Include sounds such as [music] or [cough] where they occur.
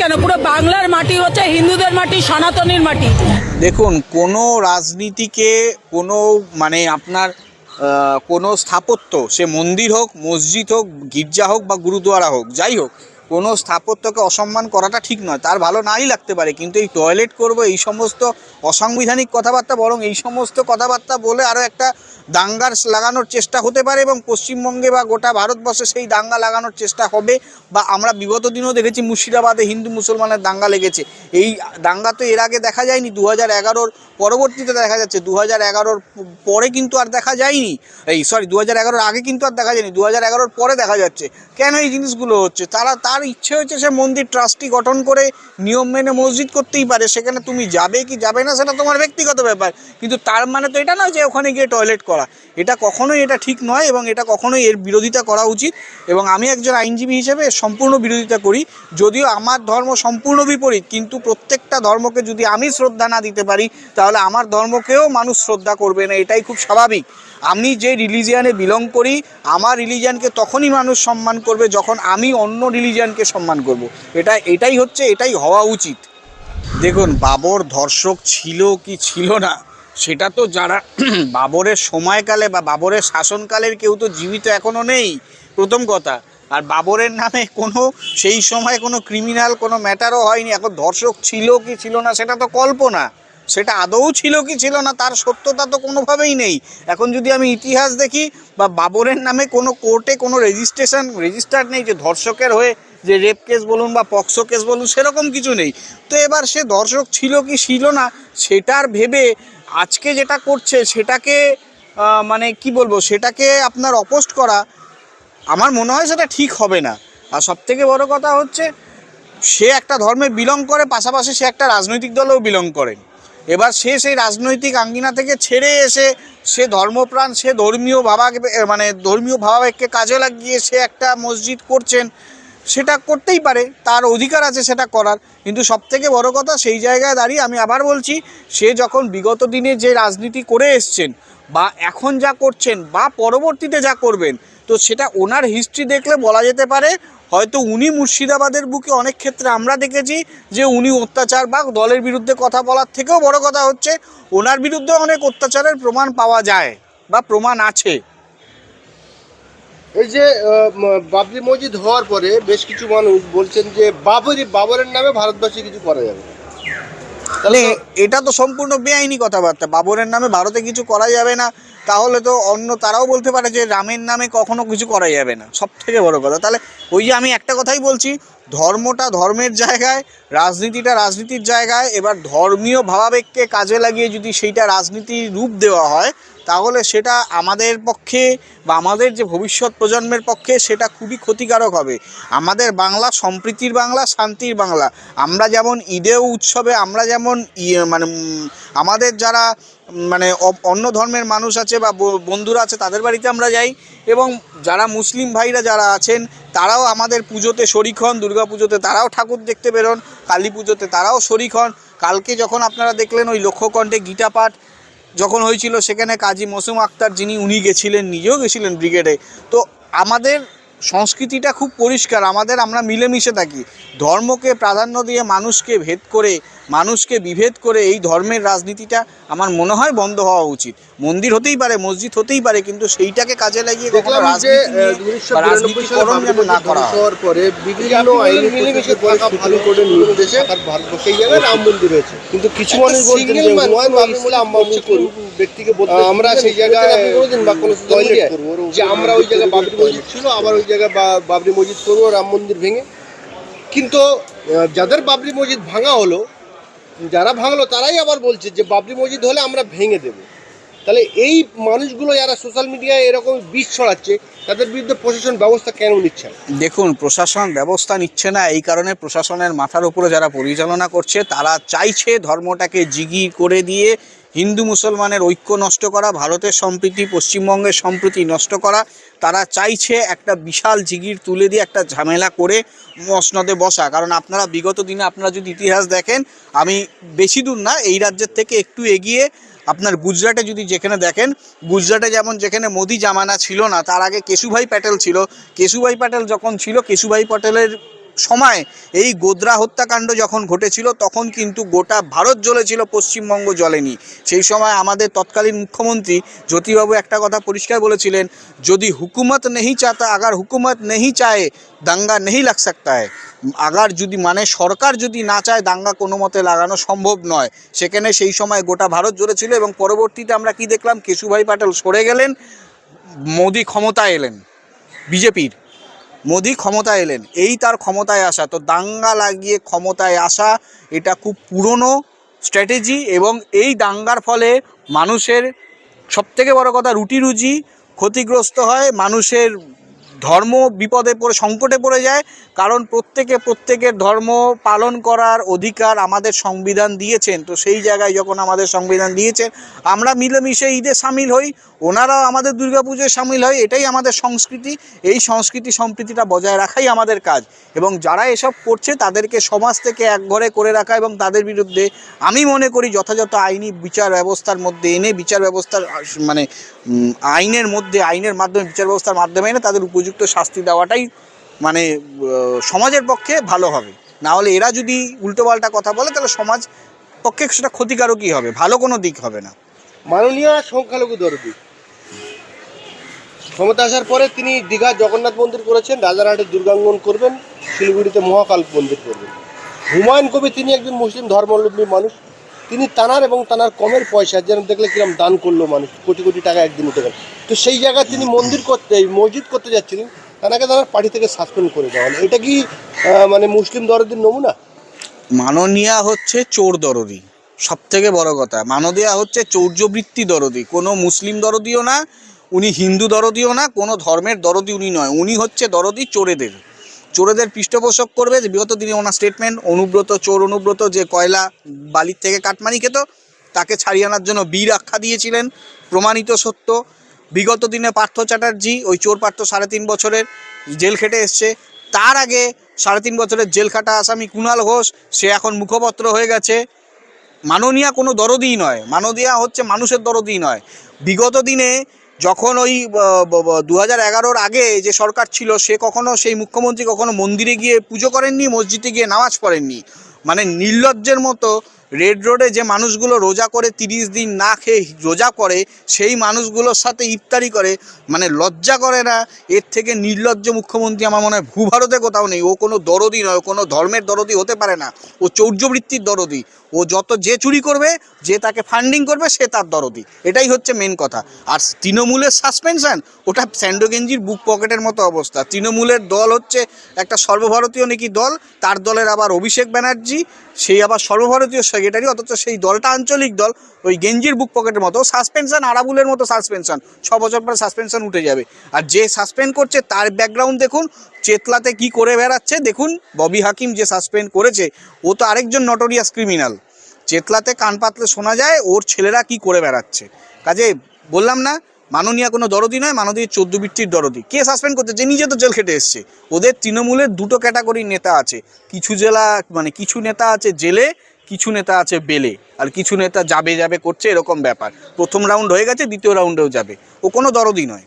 কেন? পুরো বাংলার মাটি হচ্ছে হিন্দুদের মাটি, সনাতনের মাটি। দেখুন, কোনো রাজনীতিকে, কোনো মানে আপনার কোনো স্থাপত্য, সে মন্দির হোক, মসজিদ হোক, গির্জা হোক বা গুরুদুয়ারা হোক, যাই হোক কোনো স্থাপত্যকে অসম্মান করাটা ঠিক নয়। তার ভালো নাই লাগতে পারে, কিন্তু এই টয়লেট করব, এই সমস্ত অসাংবিধানিক কথাবার্তা বরং এই সমস্ত কথাবার্তা বলে আরও একটা দাঙ্গার লাগানোর চেষ্টা হতে পারে এবং পশ্চিমবঙ্গে বা গোটা ভারতবর্ষে সেই দাঙ্গা লাগানোর চেষ্টা হবে বা আমরা বিগত দিনেও দেখেছি মুর্শিদাবাদে হিন্দু মুসলমানের দাঙ্গা লেগেছে। এই দাঙ্গা তো এর আগে দেখা যায়নি দু হাজার পরবর্তীতে দেখা যাচ্ছে দু হাজার পরে কিন্তু আর দেখা যায়নি। এই সরি দু হাজার আগে কিন্তু আর দেখা যায়নি দু হাজার পরে দেখা যাচ্ছে। কেন এই জিনিসগুলো হচ্ছে? তারা, তার ইচ্ছে হচ্ছে সে মন্দির ট্রাস্টি গঠন করে নিয়ম মেনে মসজিদ করতেই পারে, সেখানে তুমি যাবে কি যাবে না সেটা তোমার ব্যক্তিগত ব্যাপার। কিন্তু তার মানে তো এটা নয় যে ওখানে গিয়ে টয়লেট করা। এটা কখনোই এটা ঠিক নয় এবং এটা কখনোই এর বিরোধিতা করা উচিত এবং আমি একজন আইনজীবী হিসেবে সম্পূর্ণ বিরোধিতা করি। যদিও আমার ধর্ম সম্পূর্ণ বিপরীত, কিন্তু প্রত্যেকটা ধর্মকে যদি আমি শ্রদ্ধা না দিতে পারি, তাহলে আমার ধর্মকেও মানুষ শ্রদ্ধা করবে না, এটাই খুব স্বাভাবিক। আমি যে রিলিজিয়ানে বিলং করি, আমার রিলিজিয়ানকে তখনই মানুষ সম্মান করবে যখন আমি অন্য রিলিজিয়ানকে সম্মান করব। এটা, এটাই হচ্ছে, এটাই হওয়া উচিত। দেখুন, বাবর ধর্ষক ছিল কি ছিল না, সেটা তো যারা [clears throat] বাবরের সময়কালে বা বাবরের শাসনকালের কেউ তো জীবিত এখনও নেই, প্রথম কথা। আর বাবরের নামে কোনো, সেই সময় কোনো ক্রিমিনাল কোনো ম্যাটারও হয়নি, এখন ধর্ষক ছিল কি ছিল না, সেটা তো কল্পনা। সেটা আদৌ ছিল কি ছিল না, তার সত্যতা তো কোনোভাবেই নেই। এখন যদি আমি ইতিহাস দেখি বা বাবরের নামে কোনো কোর্টে কোনো রেজিস্ট্রেশন, রেজিস্টার নেই যে ধর্ষকের হয়ে যে রেপ কেস বলুন বা পক্সো কেস বলুন, সেরকম কিছু নেই। তো এবার সে দর্শক ছিল কি ছিল না, সেটার ভেবে আজকে যেটা করছে, সেটাকে মানে কি বলব, সেটাকে আপনার অপোস্ট করা, আমার মনে হয় সেটা ঠিক হবে না। আর সব থেকে বড় কথা হচ্ছে, সে একটা ধর্মে বিলং করে, পাশাপাশি সে একটা রাজনৈতিক দলেও বিলং করে এবার সে সেই রাজনৈতিক আঙ্গিনা থেকে ছেড়ে এসে সে ধর্মপ্রাণ, সে ধর্মীয় ভাবাকে মানে ধর্মীয় ভাবাবেগকে কাজে লাগিয়ে সে একটা মসজিদ করছেন, সেটা করতেই পারে, তার অধিকার আছে সেটা করার। কিন্তু সব থেকে বড় কথা, সেই জায়গায় দাঁড়িয়ে আমি আবার বলছি, সে যখন বিগত দিনে যে রাজনীতি করে এসছেন, বা এখন যা করছেন, বা পরবর্তীতে যা করবেন, তো সেটা ওনার হিস্ট্রি দেখলে বলা যেতে পারে হয়তো উনি মুর্শিদাবাদের বুকে অনেক ক্ষেত্রে আমরা দেখেছি যে উনি অত্যাচার বা দলের বিরুদ্ধে কথা বলার থেকেও বড় কথা হচ্ছে, ওনার বিরুদ্ধে অনেক অত্যাচারের প্রমাণ পাওয়া যায় বা প্রমাণ আছে। এই যে বাবরি মসজিদ হওয়ার পরে বেশ কিছু মানুষ বলছেন যে, বাবরি, বাবরের নামে ভারতবাসী কিছু করা যাবে তাহলে এটা তো সম্পূর্ণ বেআইনি কথাবার্তা। বাবরের নামে ভারতে কিছু করা যাবে না। তাহলে তো অন্য তারাও বলতে পারে যে রামের নামে কখনো কিছু করা যাবে না। সব থেকে বড় কথা। তাহলে ওই যে আমি একটা কথাই বলছি, ধর্মটা ধর্মের জায়গায়, রাজনীতিটা রাজনীতির জায়গায়, এবার ধর্মীয় ভাবাবেগকে কাজে লাগিয়ে যদি সেইটা রাজনীতির রূপ দেওয়া হয় তাহলে সেটা আমাদের পক্ষে বা আমাদের যে ভবিষ্যৎ প্রজন্মের পক্ষে সেটা খুবই ক্ষতিকারক হবে। আমাদের বাংলা সম্প্রীতির বাংলা, শান্তির বাংলা। আমরা যেমন ঈদেও উৎসবে, আমরা যেমন মানে আমাদের যারা মানে অন্য ধর্মের মানুষ আছে ব- বন্ধুরা আছে, তাদের বাড়িতে আমরা যাই এবং যারা মুসলিম ভাইরা যারা আছেন, তারাও আমাদের পুজোতে শরিক হন, দুর্গা পুজোতে তারাও ঠাকুর দেখতে বেরোন, কালী পুজোতে তারাও শরিক হন। কালকে যখন আপনারা দেখলেন ওই লক্ষ্যকণ্ঠে গীতা পাঠ যখন হয়েছিল, সেখানে কাজী মৌসুম আক্তার যিনি, উনি গেছিলেন, নিজেও গেছিলেন ব্রিগেডে। তো আমাদের সংস্কৃতিটা খুব পরিষ্কার, আমাদের আমরা মিলেমিশে থাকি। ধর্মকে প্রাধান্য দিয়ে মানুষকে ভেদ করে, মানুষকে বিভেদ করে এই ধর্মের রাজনীতিটা আমার মনে হয় বন্ধ হওয়া উচিত। মন্দির হতেই পারে মসজিদ হতেই পারে কিন্তু সেইটাকে কাজে লাগিয়ে কখনো রাজনীতিকরণ যেন না করা হওয়ার পরে বিভিন্ন আইনি সুপ্রিম কোর্টের নির্দেশে সেই জায়গায় রাম মন্দির হয়েছে কিন্তু কিছু মানুষ বলছেন যে ব্যক্তিকে বলতে আমরা সেই জায়গায় বা কোনো টয়লেট করব যে আমরা ওই জায়গায় বাবরি মসজিদ ছিল আবার ওই জায়গায় বাবরি মসজিদ করব রাম মন্দির ভেঙে। কিন্তু যাদের বাবরি মসজিদ ভাঙা হলো যারা ভাঙলো তারাই আবার বলছে যে বাবরি মসজিদ হলে আমরা ভেঙে দেব। তাহলে এই মানুষগুলো যারা সোশ্যাল মিডিয়ায় এরকম বিষ ছড়াচ্ছে, তাদের বিরুদ্ধে প্রশাসন ব্যবস্থা কেন নিচ্ছে? দেখুন, প্রশাসন ব্যবস্থা নিচ্ছে না, এই কারণে প্রশাসনের মাথার উপরে যারা পরিচালনা করছে, তারা চাইছে ধর্মটাকে জিগি করে দিয়ে হিন্দু মুসলমানের ঐক্য নষ্ট করা, ভারতের সম্প্রীতি, পশ্চিমবঙ্গের সম্প্রীতি নষ্ট করা, তারা চাইছে একটা বিশাল জিগির তুলে দিয়ে একটা ঝামেলা করে মসনদে বসা। কারণ আপনারা বিগত দিনে আপনারা যদি ইতিহাস দেখেন, আমি বেশি দূর না, এই রাজ্যের থেকে একটু এগিয়ে আপনার গুজরাটে যদি যেখানে দেখেন, গুজরাটে যেমন যেখানে মোদি জামানা ছিল না, তার আগে কেশুভাই প্যাটেল ছিল। কেশুভাই প্যাটেল যখন ছিল, কেশুভাই প্যাটেলের সময় এই গোদরা হত্যাকাণ্ড যখন ঘটেছিল, তখন কিন্তু গোটা ভারত জ্বলেছিল পশ্চিমবঙ্গ জ্বলেনি। সেই সময় আমাদের তৎকালীন মুখ্যমন্ত্রী জ্যোতিবাবু একটা কথা পরিষ্কার বলেছিলেন, যদি হুকুমত নেই চাতা, আগার হুকুমত নেই চায়, দাঙ্গা নেই লাগ সাকতা হয় আগার যদি মানে সরকার যদি না চায়, দাঙ্গা কোনো মতে লাগানো সম্ভব নয়। সেখানে সেই সময় গোটা ভারত জ্বলেছিল এবং পরবর্তীতে আমরা কি দেখলাম? কেশুভাই পাটেল সরে গেলেন, মোদি ক্ষমতায় এলেন, বিজেপির। মোদি ক্ষমতায় এলেন, এই তার ক্ষমতায় আসা, তো দাঙ্গা লাগিয়ে ক্ষমতায় আসা, এটা খুব পুরনো স্ট্র্যাটেজি এবং এই দাঙ্গার ফলে মানুষের সবথেকে বড় কথা রুটি রুজি ক্ষতিগ্রস্ত হয়, মানুষের ধর্ম বিপদে পড়ে, সংকটে পড়ে যায়। কারণ প্রত্যেকে প্রত্যেকের ধর্ম পালন করার অধিকার আমাদের সংবিধান দিয়েছেন। তো সেই জায়গায় যখন আমাদের সংবিধান দিয়েছেন, আমরা মিলেমিশে ঈদে সামিল হই। ওনারাও আমাদের দুর্গাপুজোয় সামিল হয়। এটাই আমাদের সংস্কৃতি। এই সংস্কৃতি সম্প্রীতিটা বজায় রাখাই আমাদের কাজ। এবং যারা এসব করছে, তাদেরকে সমাজ থেকে একঘরে করে রাখা এবং তাদের বিরুদ্ধে আমি মনে করি যথাযথ আইনি বিচার ব্যবস্থার মধ্যে এনে, বিচার ব্যবস্থার মানে আইনের মধ্যে, আইনের মাধ্যমে, বিচার ব্যবস্থার মাধ্যমে এনে তাদের উপযুক্ত শাস্তি দেওয়াটাই মানে সমাজের পক্ষে ভালো হবে। না হলে এরা যদি উল্টোপাল্টা কথা বলে, তাহলে সমাজ পক্ষে সেটা ক্ষতিকারকই হবে, ভালো কোনো দিক হবে না। মাননীয় সংখ্যালঘু দরদি, ক্ষমতা আসার পরে তিনি দীঘা জগন্নাথ মন্দির করেছেন, রাজারহাটে দুর্গাঙ্গন করবেন, শিলিগুড়িতে মহাকাল মন্দির করবেন। হুমায়ুন কবি তিনি একজন মুসলিম ধর্মাবলম্বী মানুষ। তিনি তানার এবং তানার কমের পয়সা যেন দেখলে কিরম দান করল মানুষ, কোটি কোটি টাকা একদিন উঠে গেল তো সেই জায়গায় তিনি মন্দির করতে মসজিদ করতে যাচ্ছিলেন তানাকে তার পার্টি থেকে সাসপেন্ড করে দেওয়া এটা কি মানে মুসলিম দরদির নমুনা? মাননীয়া হচ্ছে চোর দরদি সব থেকে বড় কথা। মাননীয়া হচ্ছে চৌর্যবৃত্তি দরদি, কোনো মুসলিম দরদিও না, উনি হিন্দু দরদিও না, কোনো ধর্মের দরদি উনি নয়, উনি হচ্ছে দরদি চোরেদের। চোরেদের পৃষ্ঠপোষক করবে, যে বিগত দিনে ওনার স্টেটমেন্ট অনুব্রত চোর, অনুব্রত যে কয়লা বালির থেকে কাটমানি খেত, তাকে ছাড়িয়ে আনার জন্য বীর আখ্যা দিয়েছিলেন, প্রমাণিত সত্য। বিগত দিনে পার্থ চ্যাটার্জি, ওই চোর পার্থ সাড়ে তিন বছরের জেল খেটে এসছে। তার আগে সাড়ে তিন বছরের জেল খাটা আসামি কুণাল ঘোষ, সে এখন মুখপত্র হয়ে গেছে। মাননীয়া কোনো দরদিই নয়, মাননীয়া হচ্ছে মানুষের দরদিই নয়। বিগত দিনে যখন ওই দু হাজার আগে যে সরকার ছিল, সে কখনো সেই মুখ্যমন্ত্রী কখনো মন্দিরে গিয়ে পুজো করেননি, মসজিদে গিয়ে নামাজ পড়েননি? মানে নির্লজ্জের মতো রেড রোডে যে মানুষগুলো রোজা করে তিরিশ দিন না খেয়ে রোজা করে, সেই মানুষগুলোর সাথে ইফতারি করে মানে লজ্জা করে না? এর থেকে নির্লজ্জ মুখ্যমন্ত্রী আমার মনে হয় ভূভারতে কোথাও নেই। ও কোনো দরদি নয় কোনো ধর্মের দরদি হতে পারে না। ও চৌর্যবৃত্তির দরদি। ও যত যে চুরি করবে, যে তাকে ফান্ডিং করবে, সে তার দরদি। এটাই হচ্ছে মেন কথা। আর তৃণমূলের সাসপেনশন ওটা স্যান্ডো গেঞ্জির বুক পকেটের মতো অবস্থা। তৃণমূলের দল হচ্ছে একটা সর্বভারতীয় নাকি দল? তার দলের আবার অভিষেক ব্যানার্জি, সেই আবার সর্বভারতীয় সেক্রেটারি অথচ সেই দলটা আঞ্চলিক দল, ওই গেঞ্জির বুক পকেটের মতো সাসপেনশন আরাবুলের মতো সাসপেনশন ছ বছর পরে সাসপেনশন উঠে যাবে। আর যে সাসপেন্ড করছে, তার ব্যাকগ্রাউন্ড দেখুন, চেতলাতে কি করে বেড়াচ্ছে, দেখুন, ববি হাকিম যে সাসপেন্ড করেছে, ও তো আরেকজন নটোরিয়াস ক্রিমিনাল চেতলাতে কান পাতলে শোনা যায়, ওর ছেলেরা কি করে বেড়াচ্ছে। কাজে, বললাম না, মাননীয়া কোনো দরদি নয়, মাননীয় চোদ্দ বৃত্তির দরদি। কে সাসপেন্ড করছে? যে নিজে তো জেল খেটে এসছে। ওদের তৃণমূলের দুটো ক্যাটাগরির নেতা আছে। কিছু জেলা মানে কিছু নেতা আছে জেলে কিছু নেতা আছে বেলে, আর কিছু নেতা যাবে যাবে করছে এরকম ব্যাপার। প্রথম রাউন্ড হয়ে গেছে, দ্বিতীয় রাউন্ডেও যাবে। ও কোনো দরদই নয়।